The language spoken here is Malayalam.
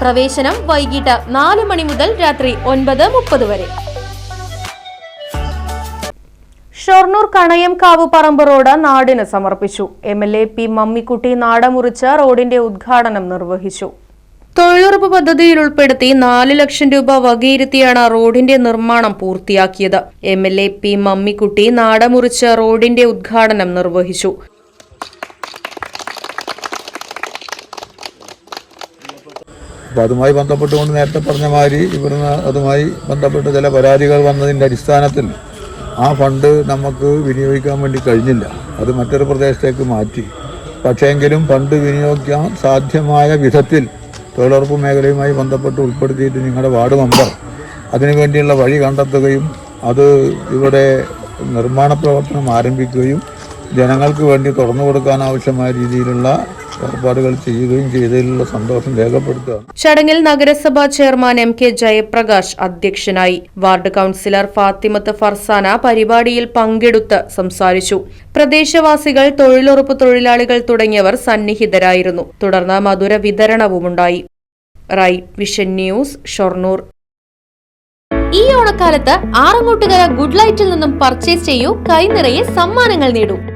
പ്രവേശനം വൈകിട്ട് നാല് മണി മുതൽ രാത്രി ഒൻപത് മുപ്പത് വരെ. ഷൊർണൂർ കണയംകാവ് പറമ്പ് റോഡ് നാടിന് സമർപ്പിച്ചു. M L A P Mammikutty നാടമുറിച്ച് റോഡിന്റെ ഉദ്ഘാടനം നിർവഹിച്ചു. തൊഴിലുറപ്പ് പദ്ധതിയിൽ ഉൾപ്പെടുത്തി നാല് ലക്ഷം രൂപ വകയിരുത്തിയാണ് റോഡിന്റെ നിർമ്മാണം പൂർത്തിയാക്കിയത്. M L A P Mammikutty നാടമുറിച്ച് റോഡിന്റെ ഉദ്ഘാടനം നിർവഹിച്ചു. അപ്പോൾ അതുമായി ബന്ധപ്പെട്ടുകൊണ്ട് നേരത്തെ പറഞ്ഞ മാതിരി ഇവിടുന്ന് അതുമായി ബന്ധപ്പെട്ട് ചില പരാതികൾ വന്നതിന്റെ അടിസ്ഥാനത്തിൽ ആ ഫണ്ട് നമുക്ക് വിനിയോഗിക്കാൻ വേണ്ടി കഴിഞ്ഞില്ല. അത് മറ്റൊരു പ്രദേശത്തേക്ക് മാറ്റി. പക്ഷേങ്കിലും ഫണ്ട് വിനിയോഗിക്കാൻ സാധ്യമായ വിധത്തിൽ തൊഴിലുറപ്പ് മേഖലയുമായി ബന്ധപ്പെട്ട് ഉൾപ്പെടുത്തിയിട്ട് നിങ്ങളുടെ വാർഡ് മെമ്പർ അതിനുവേണ്ടിയുള്ള വഴി കണ്ടെത്തുകയും അത് ഇവിടെ നിർമ്മാണ പ്രവർത്തനം ആരംഭിക്കുകയും ജനങ്ങൾക്ക് വേണ്ടി തുറന്നു കൊടുക്കാൻ ആവശ്യമായ രീതിയിലുള്ള ഏർപ്പാടുകൾ ചെയ്യുകയും ചെയ്തതിലുള്ള സന്തോഷം രേഖപ്പെടുത്തുകയാണ്. ചടങ്ങിൽ നഗരസഭാ ചെയർമാൻ എം കെ ജയപ്രകാശ് അധ്യക്ഷനായി വാർഡ് കൌൺസിലർ ഫാത്തിമത്ത് ഫർസാന പരിപാടിയിൽ പങ്കെടുത്ത് സംസാരിച്ചു. പ്രദേശവാസികൾ തൊഴിലുറപ്പ് തൊഴിലാളികൾ തുടങ്ങിയവർ സന്നിഹിതരായിരുന്നു. തുടർന്ന് മധുര വിതരണവുമുണ്ടായി. Rai vision news Shoranur. ഈ ഓണക്കാലത്ത് ആറങ്ങോട്ടുകര ഗുഡ് ലൈറ്റിൽ നിന്നും പർച്ചേസ് ചെയ്യൂ. കൈനിറയെ സമ്മാനങ്ങൾ നേടൂ.